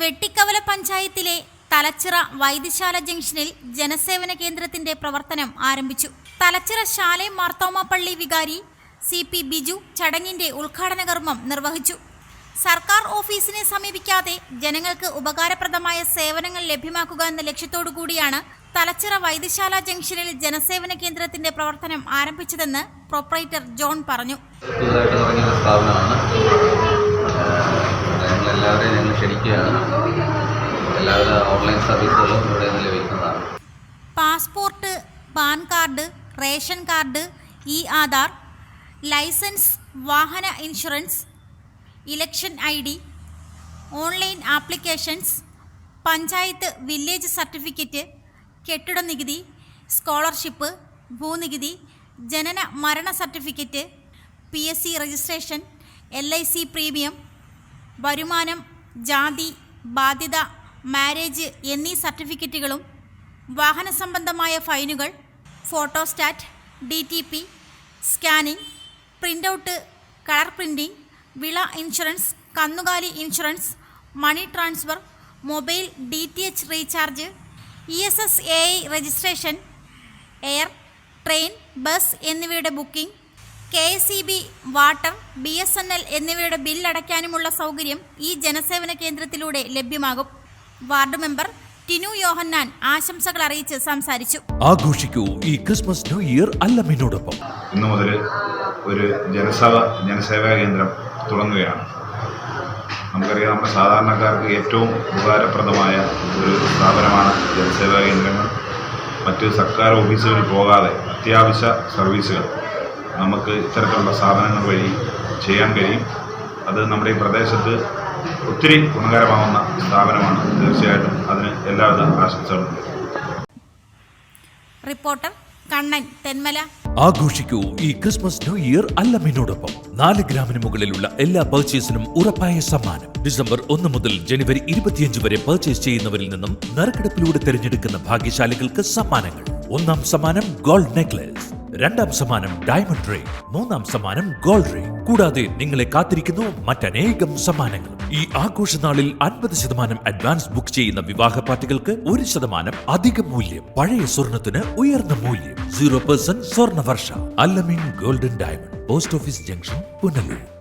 വെട്ടിക്കവല പഞ്ചായത്തിലെ തലച്ചിറ വൈദ്യശാല ജംഗ്ഷനിൽ ജനസേവന കേന്ദ്രത്തിന്റെ പ്രവർത്തനം ആരംഭിച്ചു. തലച്ചിറ ശാലെ മാർത്തോമ പള്ളി വികാരി സി പി ബിജു ചടങ്ങിന്റെ ഉദ്ഘാടന കർമ്മം നിർവഹിച്ചു. സർക്കാർ ഓഫീസിനെ സമീപിക്കാതെ ജനങ്ങൾക്ക് ഉപകാരപ്രദമായ സേവനങ്ങൾ ലഭ്യമാക്കുക എന്ന ലക്ഷ്യത്തോടു കൂടിയാണ് തലച്ചിറ വൈദ്യശാല ജംഗ്ഷനിൽ ജനസേവന കേന്ദ്രത്തിന്റെ പ്രവർത്തനം ആരംഭിച്ചതെന്ന് പ്രൊപ്പറേറ്റർ ജോൺ പറഞ്ഞു. ഓൺലൈൻ സർവീസുകളും ഇവിടെ നിന്ന് ലഭിക്കുന്നതാണ്. Passport PAN card ration card E Aadhaar licence വാഹന insurance election I D online applications panchayat village certificate കെട്ടിട നികുതി സ്കോളർഷിപ്പ് ഭൂനികുതി ജനന മരണ certificate P S C registration L I C premium വരുമാനം ജാതി ബാധ്യത മാരേജ് എന്നീ സർട്ടിഫിക്കറ്റുകളും വാഹന സംബന്ധമായ ഫൈനുകൾ photostat D T P scanning printout colour printing വിള ഇൻഷുറൻസ് കന്നുകാലി insurance money transfer mobile D T H recharge E S S A I registration air train bus എന്നിവയുടെ booking K S E B water B S N L എന്നിവയുടെ ബില്ലടയ്ക്കാനുമുള്ള സൗകര്യം ഈ ജനസേവന കേന്ദ്രത്തിലൂടെ ലഭ്യമാകും. Ward member Tinu യോഹന്നാൻ ആശംസകൾ അറിയിച്ച് സംസാരിച്ചു. ആഘോഷിക്കൂ ഈ ക്രിസ്മസ് ന്യൂ ഇയർ അല്ലമ്മിനോടൊപ്പം ഇന്നു മുതൽ ഒരു ജനസഭ ജനസേവാ കേന്ദ്രം തുടങ്ങുകയാണ്. നമുക്കറിയാം നമ്മുടെ സാധാരണക്കാർക്ക് ഏറ്റവും ഉപകാരപ്രദമായ ഒരു സ്ഥാപനമാണ് ജനസേവാ കേന്ദ്രങ്ങൾ. മറ്റ് സർക്കാർ ഓഫീസുകളിൽ പോകാതെ അത്യാവശ്യ സർവീസുകൾ നമുക്ക് ഇത്തരത്തിലുള്ള സ്ഥാപനങ്ങൾ വഴി ചെയ്യാൻ കഴിയും. അത് നമ്മുടെ ഈ പ്രദേശത്ത് ഒത്തിരി ഗുണകരമാവുന്ന സ്ഥാപനമാണ് തീർച്ചയായിട്ടും അതിന് എല്ലാവിധ ആശംസകളും. റിപ്പോർട്ടർ കണ്ണൻ തെന്മല. ആഘോഷിക്കൂ ഈ ക്രിസ്മസ് ന്യൂ ഇയർ അല്ലമ്മിനോടൊപ്പം നാല് ഗ്രാമിന് മുകളിലുള്ള എല്ലാ പർച്ചേസിനും ഉറപ്പായ സമ്മാനം. ഡിസംബർ ഒന്ന് മുതൽ ജനുവരി ഇരുപത്തിയഞ്ച് വരെ പർച്ചേസ് ചെയ്യുന്നവരിൽ നിന്നും നറുക്കെടുപ്പിലൂടെ തിരഞ്ഞെടുക്കുന്ന ഭാഗ്യശാലികൾക്ക് സമ്മാനങ്ങൾ. ഒന്നാം സമ്മാനം ഗോൾഡ് നെക്ലേസ് രണ്ടാം സമ്മാനം ഡയമണ്ട് റിംഗ് മൂന്നാം സമ്മാനം ഗോൾഡ് റിംഗ് കൂടാതെ നിങ്ങളെ കാത്തിരിക്കുന്നു മറ്റനേകം സമ്മാനങ്ങൾ. ഈ ആഘോഷനാളിൽ അൻപത് ശതമാനം അഡ്വാൻസ് ബുക്ക് ചെയ്യുന്ന വിവാഹ പാർട്ടികൾക്ക് ഒരു ശതമാനം അധിക മൂല്യം. പഴയ സ്വർണത്തിന് ഉയർന്ന മൂല്യം. Zero percent Swarna Varsha Al Amin golden diamond post office junction Punalur